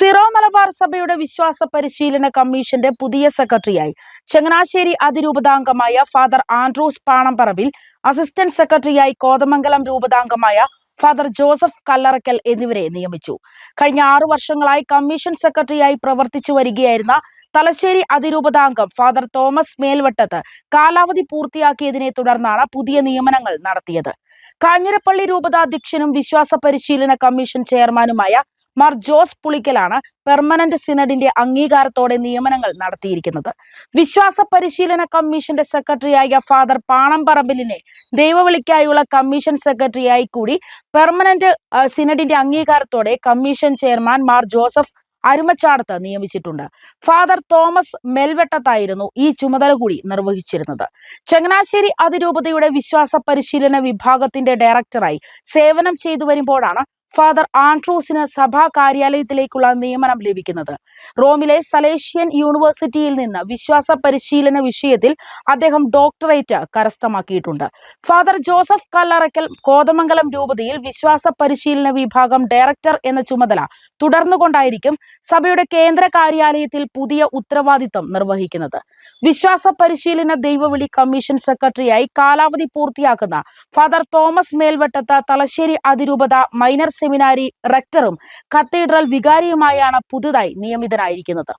Syro Malabar സഭയുടെ വിശ്വാസ പരിശീലന കമ്മീഷന്റെ പുതിയ സെക്രട്ടറിയായി. ചങ്ങനാശ്ശേരി അതിരൂപതാംഗമായ ഫാദർ ആൻഡ്രൂസ് പാണംപറമ്പിൽ അസിസ്റ്റന്റ് സെക്രട്ടറിയായി കോതമംഗലം രൂപതാംഗമായ ഫാദർ ജോസഫ് കല്ലറക്കൽ എന്നിവരെ നിയമിച്ചു. കഴിഞ്ഞ ആറു വർഷങ്ങളായി കമ്മീഷൻ സെക്രട്ടറിയായി പ്രവർത്തിച്ചു വരികയായിരുന്ന തലശ്ശേരി അതിരൂപതാംഗം ഫാദർ തോമസ് മേൽവട്ടത്ത് കാലാവധി പൂർത്തിയാക്കിയതിനെ തുടർന്നാണ് പുതിയ നിയമനങ്ങൾ നടത്തിയത്. കാഞ്ഞിരപ്പള്ളി രൂപതാധ്യക്ഷനും വിശ്വാസ പരിശീലന കമ്മീഷൻ ചെയർമാനുമായ മാർ ജോസ് പുളിക്കലാണ് പെർമനന്റ് സിനഡിന്റെ അംഗീകാരത്തോടെ നിയമനങ്ങൾ നടത്തിയിരിക്കുന്നത്. വിശ്വാസ പരിശീലന കമ്മീഷന്റെ സെക്രട്ടറിയായ ഫാദർ പാണംപറമ്പിലിനെ ദൈവവിളിക്കായുള്ള കമ്മീഷൻ സെക്രട്ടറിയായി കൂടി പെർമനന്റ് സിനഡിന്റെ അംഗീകാരത്തോടെ commission chairman Mar Joseph Arumachadath നിയമിച്ചിട്ടുണ്ട്. ഫാദർ തോമസ് മെൽവെട്ടത്തായിരുന്നു ഈ ചുമതല കൂടി നിർവഹിച്ചിരുന്നത്. ചങ്ങനാശ്ശേരി അതിരൂപതയുടെ വിശ്വാസ പരിശീലന വിഭാഗത്തിന്റെ ഡയറക്ടറായി സേവനം ചെയ്തു വരുമ്പോഴാണ് ഫാദർ ആൻഡ്രൂസിന് സഭാ കാര്യാലയത്തിലേക്കുള്ള നിയമനം ലഭിക്കുന്നത്. റോമിലെ സലേഷ്യൻ യൂണിവേഴ്സിറ്റിയിൽ നിന്ന് വിശ്വാസ പരിശീലന വിഷയത്തിൽ അദ്ദേഹം ഡോക്ടറേറ്റ് കരസ്ഥമാക്കിയിട്ടുണ്ട്. ഫാദർ ജോസഫ് കല്ലറയ്ക്കൽ കോതമംഗലം രൂപതയിൽ വിശ്വാസ പരിശീലന വിഭാഗം ഡയറക്ടർ എന്ന ചുമതല തുടർന്നുകൊണ്ടായിരിക്കും സഭയുടെ കേന്ദ്ര കാര്യാലയത്തിൽ പുതിയ ഉത്തരവാദിത്തം നിർവഹിക്കുന്നത്. വിശ്വാസ പരിശീലന ദൈവവിളി കമ്മീഷൻ സെക്രട്ടറിയായി കാലാവധി പൂർത്തിയാക്കുന്ന ഫാദർ തോമസ് മേൽവട്ടത്ത് തലശ്ശേരി അതിരൂപത മൈനർ സെമിനാരി റെക്ടറും കത്തീഡ്രൽ വികാരിയുമായാണ് പുതുതായി നിയമിതനായിരിക്കുന്നത്.